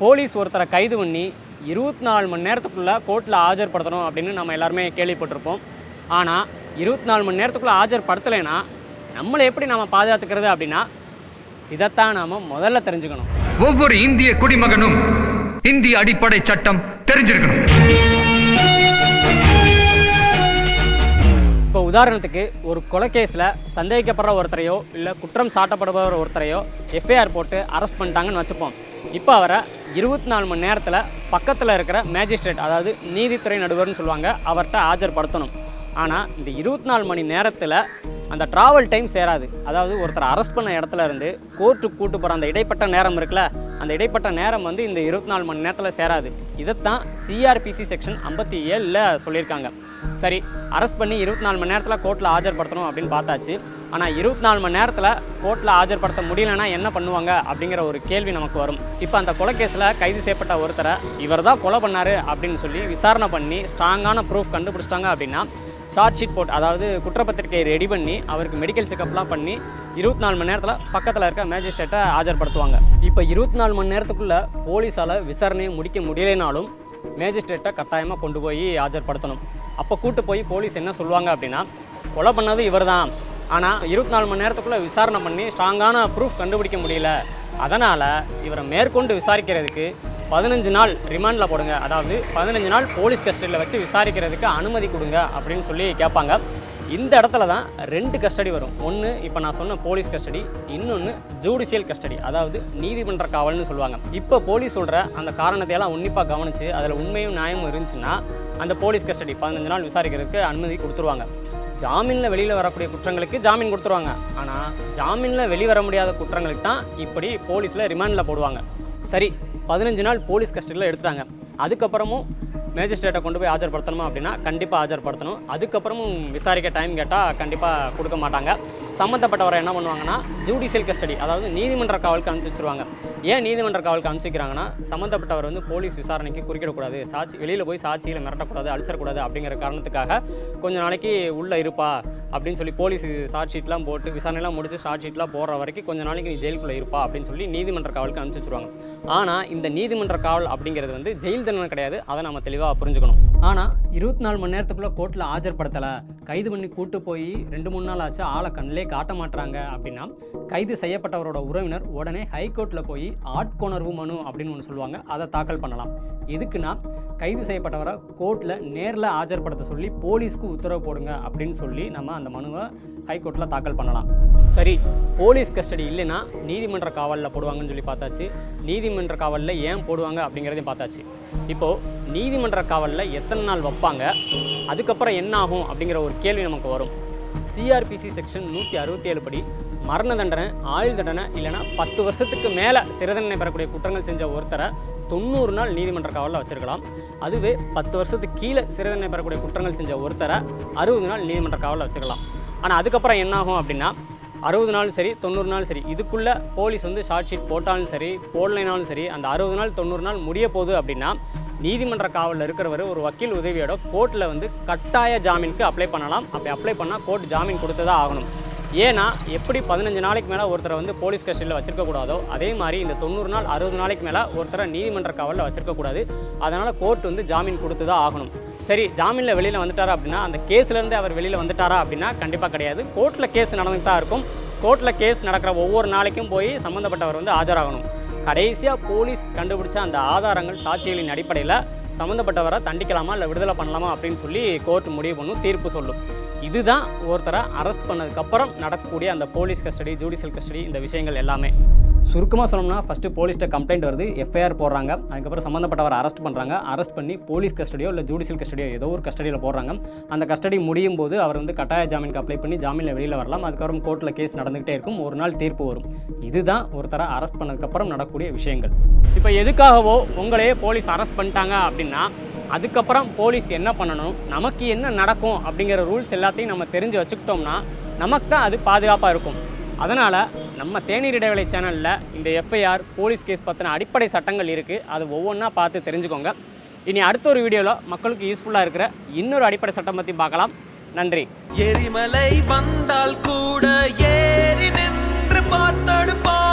Police ஒருத்தரை கைது பண்ணி இருபத்தி நாலு மணி நேரத்துக்குள்ளே கோர்ட்டில் ஆஜர்படுத்தணும் அப்படின்னு நம்ம எல்லாருமே கேள்விப்பட்டிருப்போம். ஆனால் இருபத்தி நாலு மணி நேரத்துக்குள்ளே ஆஜர்படுத்தலைன்னா நம்மளை எப்படி நம்ம பாதுகாத்துக்கிறது அப்படின்னா இதைத்தான் நாம் முதல்ல தெரிஞ்சுக்கணும். ஒவ்வொரு இந்திய குடிமகனும் இந்திய அடிப்படை சட்டம் தெரிஞ்சிருக்கணும். இப்போ உதாரணத்துக்கு ஒரு கொலை கேஸில் சந்தேகிக்கப்படுற ஒருத்தரையோ இல்லை குற்றம் சாட்டப்படுபவர் ஒருத்தரையோ எஃப்ஐஆர் போட்டு அரெஸ்ட் பண்ணிட்டாங்கன்னு வச்சுப்போம். இப்போ அவரை இருபத்தி நாலு மணி நேரத்தில் பக்கத்தில் இருக்கிற மேஜிஸ்ட்ரேட் அதாவது நீதித்துறை நடுவர்னு சொல்லுவாங்க அவர்கிட்ட ஆஜர்படுத்தணும். ஆனால் இந்த இருபத்தி நாலு மணி நேரத்தில் அந்த ட்ராவல் டைம் சேராது. அதாவது ஒருத்தரை அரெஸ்ட் பண்ண இடத்துல இருந்து கோர்ட்டுக்கு கூட்டு போகிற அந்த இடைப்பட்ட நேரம் இருக்குல்ல அந்த இடைப்பட்ட நேரம் வந்து இந்த இருபத்தி நாலு மணி நேரத்தில் சேராது. இதைத்தான் சிஆர்பிசி செக்ஷன் ஐம்பத்தி ஏழில் சொல்லியிருக்காங்க. சரி அரெஸ்ட் பண்ணி இருபத்தி நாலு மணி நேரத்தில் கோர்ட்டில் ஆஜர்படுத்தணும் அப்படின்னு பார்த்தாச்சு. ஆனால் இருபத்தி நாலு மணி நேரத்தில் கோர்ட்டில் ஆஜர்படுத்த முடியலன்னா என்ன பண்ணுவாங்க அப்படிங்கிற ஒரு கேள்வி நமக்கு வரும். இப்போ அந்த கொலை கேஸில் கைது செய்யப்பட்ட ஒருத்தரை இவர் தான் கொலை பண்ணார் அப்படின்னு சொல்லி விசாரணை பண்ணி ஸ்ட்ராங்கான ப்ரூஃப் கண்டுபிடிச்சிட்டாங்க அப்படின்னா சார்ஜ் ஷீட் போட்டு அதாவது குற்றப்பத்திரிக்கையை ரெடி பண்ணி அவருக்கு மெடிக்கல் செக்கப்லாம் பண்ணி இருபத்தி நாலு மணி நேரத்தில் பக்கத்தில் இருக்க மேஜிஸ்ட்ரேட்டை ஆஜர்படுத்துவாங்க. இப்போ இருபத்தி நாலு மணி நேரத்துக்குள்ளே போலீஸால் விசாரணையை முடிக்க முடியலைனாலும் மேஜிஸ்ட்ரேட்டை கட்டாயமாக கொண்டு போய் ஆஜர்படுத்தணும். அப்போ கூட்டு போய் போலீஸ் என்ன சொல்லுவாங்க அப்படின்னா கொலை பண்ணது இவர் தான் ஆனால் இருபத்தி நாலு மணி நேரத்துக்குள்ளே விசாரணை பண்ணி ஸ்ட்ராங்கான ப்ரூஃப் கண்டுபிடிக்க முடியல. அதனால் இவரை மேற்கொண்டு விசாரிக்கிறதுக்கு பதினஞ்சு நாள் ரிமாண்டில் போடுங்க. அதாவது பதினஞ்சு நாள் போலீஸ் கஸ்டடியில் வச்சு விசாரிக்கிறதுக்கு அனுமதி கொடுங்க அப்படின்னு சொல்லி கேட்பாங்க. இந்த இடத்துல தான் ரெண்டு கஸ்டடி வரும். ஒன்று இப்போ நான் சொன்ன போலீஸ் கஸ்டடி இன்னொன்று ஜூடிஷியல் கஸ்டடி அதாவது நீதிமன்ற காவல்னு சொல்லுவாங்க. இப்போ போலீஸ் சொல்கிற அந்த காரணத்தையெல்லாம் உன்னிப்பாக கவனித்து அதில் உண்மையும் நியாயமும் இருந்துச்சுன்னா அந்த போலீஸ் கஸ்டடி பதினஞ்சு நாள் விசாரிக்கிறதுக்கு அனுமதி கொடுத்துருவாங்க. ஜாமீனில் வெளியில் வரக்கூடிய குற்றங்களுக்கு ஜாமீன் கொடுத்துருவாங்க. ஆனால் ஜாமீனில் வெளிவர முடியாத குற்றங்களுக்கு தான் இப்படி போலீஸில் ரிமாண்டில் போடுவாங்க. சரி பதினஞ்சு நாள் போலீஸ் கஸ்டடியில் எடுத்துட்டாங்க. அதுக்கப்புறமும் மேஜிஸ்ட்ரேட்டை கொண்டு போய் ஆஜர்படுத்தணுமா அப்படின்னா கண்டிப்பாக ஆஜர்படுத்தணும். அதுக்கப்புறமும் விசாரிக்க டைம் கேட்டால் கண்டிப்பாக கொடுக்க மாட்டாங்க. சம்மந்தப்பட்டவரை என்ன பண்ணுவாங்கன்னா ஜூடிஷியல் கஸ்டடி அதாவது நீதிமன்ற காவலுக்கு அனுப்பிச்சி வச்சுருவாங்க. ஏன் நீதிமன்ற காவலுக்கு அனுப்பிச்சிக்கிறாங்கன்னா சம்மந்தப்பட்டவர் வந்து போலீஸ் விசாரணைக்கு குறுக்கிடக்கூடாது. சாட்சி வெளியில் போய் சாட்சிகளை மிரட்டக்கூடாது அழிச்சிடக்கூடாது அப்படிங்கிற காரணத்துக்காக கொஞ்ச நாளைக்கு உள்ளே இருப்பா அப்படின்னு சொல்லி போலீஸ் சார்ஜ் ஷீட்லாம் போட்டு விசாரணைலாம் முடிச்சு சார்ஜ் ஷீட்லாம் போடுற வரைக்கும் கொஞ்ச நாளைக்கு நீ ஜெயிலுக்குள்ளே இருப்பா அப்படின்னு சொல்லி நீதிமன்ற காவலுக்கு அனுப்பிச்சி வச்சுருவாங்க. ஆனால் இந்த நீதிமன்ற காவல் அப்படிங்கிறது வந்து ஜெயில் தண்டனை கிடையாது. அதை நம்ம தெளிவாக புரிஞ்சுக்கணும். ஆனால் இருபத்தி நாலு மணி நேரத்துக்குள்ளே கோர்ட்டில் ஆஜர்படுத்தலை கைது பண்ணி கூட்டு போய் ரெண்டு மூணு நாள் ஆச்சு ஆளை கண்ணிலே காட்ட மாட்டுறாங்க அப்படின்னா கைது செய்யப்பட்டவரோட உறவினர் உடனே ஹைகோர்ட்டில் போய் ஆட்கொணர்வு மனு அப்படின்னு ஒன்று சொல்லுவாங்க. அதை தாக்கல் பண்ணலாம். எதுக்குன்னா கைது செய்யப்பட்டவரை கோர்ட்டில் நேரில் ஆஜர்படுத்த சொல்லி போலீஸ்க்கு உத்தரவு போடுங்க அப்படின்னு சொல்லி நம்ம அந்த மனுவை ஹைகோர்ட்டில் தாக்கல் பண்ணலாம். சரி போலீஸ் கஸ்டடி இல்லைன்னா நீதிமன்ற காவலில் போடுவாங்கன்னு சொல்லி பார்த்தாச்சு. நீதிமன்ற காவலில் ஏன் போடுவாங்க அப்படிங்கிறதையும் பார்த்தாச்சு. இப்போது நீதிமன்ற காவலில் எத்தனை நாள் வைப்பாங்க? அதுக்கப்புறம் என்ன ஆகும் அப்படிங்கிற ஒரு கேள்வி நமக்கு வரும். சிஆர்பிசி செக்ஷன் நூற்றி அறுபத்தி ஏழு படி மரண தண்டனை ஆயுள் தண்டனை இல்லைன்னா பத்து வருஷத்துக்கு மேலே சிறை தண்டனை பெறக்கூடிய குற்றங்கள் செஞ்ச ஒருத்தரை தொண்ணூறு நாள் நீதிமன்ற காவலில் வச்சுருக்கலாம். அதுவே பத்து வருஷத்துக்கு கீழே சிறை தண்டனை பெறக்கூடிய குற்றங்கள் செஞ்ச ஒருத்தரை அறுபது நாள் நீதிமன்ற காவலில் வச்சுக்கலாம் ஆனால் அதுக்கப்புறம் என்னாகும் அப்படின்னா அறுபது நாள் சரி தொண்ணூறு நாள் சரி இதுக்குள்ளே போலீஸ் வந்து ஷார்ட் ஷீட் போட்டாலும் சரி போடலைனாலும் சரி அந்த அறுபது நாள் தொண்ணூறு நாள் முடிய போகுது அப்படின்னா நீதிமன்ற காவலில் இருக்கிறவர் ஒரு வக்கீல் உதவியோட கோர்ட்டில் வந்து கட்டாய ஜாமீனுக்கு அப்ளை பண்ணலாம். அப்படி அப்ளை பண்ணால் கோர்ட் ஜாமீன் கொடுத்து தான் ஆகணும். ஏன்னா எப்படி பதினஞ்சு நாளைக்கு மேலே ஒருத்தரை வந்து போலீஸ் கஸ்டடியில் வச்சுருக்கக்கூடாதோ அதே மாதிரி இந்த தொண்ணூறு நாள் அறுபது நாளைக்கு மேலே ஒருத்தரை நீதிமன்ற காவலில் வச்சுருக்கக்கூடாது அதனால் கோர்ட் வந்து ஜாமீன் கொடுத்து தான் ஆகணும். சரி ஜாமீனில் வெளியில் வந்துட்டாரா அப்படின்னா அந்த கேஸ்லேருந்து அவர் வெளியில் வந்துட்டாரா அப்படின்னா கண்டிப்பாக கிடையாது. கோர்ட்டில் கேஸ் நடந்துகிட்டு தான் இருக்கும். கோர்ட்டில் கேஸ் நடக்கிற ஒவ்வொரு நாளைக்கும் போய் சம்மந்தப்பட்டவர் வந்து ஆஜராகணும். கடைசியாக போலீஸ் கண்டுபிடிச்ச அந்த ஆதாரங்கள் சாட்சிகளின் அடிப்படையில் சம்மந்தப்பட்டவரை தண்டிக்கலாமா இல்லை விடுதலை பண்ணலாமா அப்படின்னு சொல்லி கோர்ட் முடிவு பண்ணும் தீர்ப்பு சொல்லும். இதுதான் ஒருத்தரை அரெஸ்ட் பண்ணதுக்கப்புறம் நடக்கக்கூடிய அந்த போலீஸ் கஸ்டடி ஜுடிஷியல் கஸ்டடி இந்த விஷயங்கள் எல்லாமே. சுருக்கமாக சொன்னோம்னா ஃபஸ்ட்டு போலீஸ்கிட்ட கம்ப்ளைண்ட் வருது எஃப்ஐஆர் போடுறாங்க. அதுக்கப்புறம் சம்மந்தப்பட்டவரை அரெஸ்ட் பண்ணுறாங்க அரெஸ்ட் பண்ணி போலீஸ் கஸ்டடியோ இல்லை ஜுடிஷியல் கஸ்டடியோ ஏதோ ஒரு கஸ்டடியில் போடுறாங்க. அந்த கஸ்டடி முடியும் போது அவர் வந்து கட்டாய ஜாமீனுக்கு அப்ளை பண்ணி ஜாமீனில் வெளியில் வரலாம். அதுக்கப்புறம் கோர்ட்டில் கேஸ் நடந்துகிட்டே இருக்கும். ஒரு நாள் தீர்ப்பு வரும். இதுதான் ஒருத்தரை அரெஸ்ட் பண்ணதுக்கப்புறம் நடக்கக்கூடிய விஷயங்கள். இப்போ எதுக்காகவோ உங்களையே போலீஸ் அரெஸ்ட் பண்ணிட்டாங்க அப்படின்னா அதுக்கப்புறம் போலீஸ் என்ன பண்ணணும்? நமக்கு என்ன நடக்கும் அப்படிங்கிற ரூல்ஸ் எல்லாத்தையும் நம்ம தெரிஞ்சு வச்சுக்கிட்டோம்னா நமக்கு தான் அது பாதுகாப்பாக இருக்கும். அதனால் நம்ம தேநீர் இடைவேளை சேனலில் இந்த எஃப்ஐஆர் போலீஸ் கேஸ் பற்றின அடிப்படை சட்டங்கள் இருக்குது அது ஒவ்வொன்றா பார்த்து தெரிஞ்சுக்கோங்க. இனி அடுத்த ஒரு வீடியோவில் மக்களுக்கு யூஸ்ஃபுல்லாக இருக்கிற இன்னொரு அடிப்படை சட்டம் பற்றி பார்க்கலாம். நன்றி. எரிமலை வந்தால் கூட ஏறி நின்று பார்த்தடுப்பார்